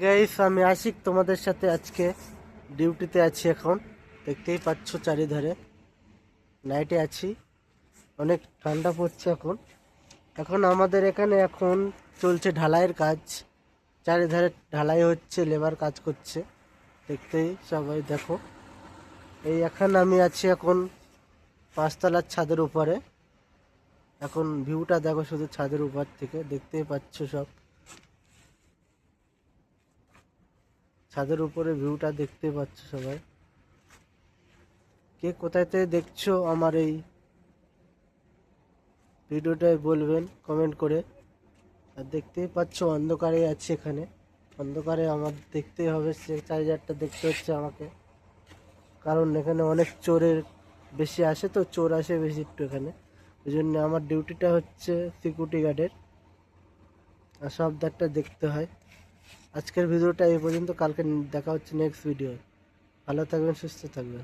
Guys আমি আশিক তোমাদের সাথে আজকে ডিউটিতে আছি এখন। দেখতেই পাচ্ছ চারিধারে। নাইটে আছি। অনেক ঠান্ডা পড়ছে এখন। এখন আমাদের এখানে এখন চলছে ঢালাইয়ের কাজ। চারিধারে ঢালাই হচ্ছে লেবার কাজ করছে। দেখতেই সবাই দেখো। এই এখন আমি আছি এখন পাঁচতলার ছাদের উপরে। এখন ভিউটা দেখো শুধু ছাদের উপর থেকে। দেখতেই পাচ্ছ সব। ছাদের উপরে ভিউটা দেখতে পাচ্ছ সবাই। কে কোথায় থেকে দেখছ আমার এই ভিডিওটাই বলবেন কমেন্ট করে। আর দেখতেই পাচ্ছ অন্ধকারে আছে এখানে। অন্ধকারে আমার দেখতেই হবে, সে চার্জারটা দেখতে হচ্ছে আমাকে। কারণ এখানে অনেক চোরের বেশি আসে তো, চোর আসে বেশি একটু এখানে। ওই জন্য আমার ডিউটিটা হচ্ছে সিকিউরিটি গার্ডের আর সব দেখতে হয়। আজকের ভিডিওটা এই পর্যন্ত। কালকে দেখা হচ্ছে নেক্সট ভিডিও ভালো থাকবেন সুস্থ থাকবেন।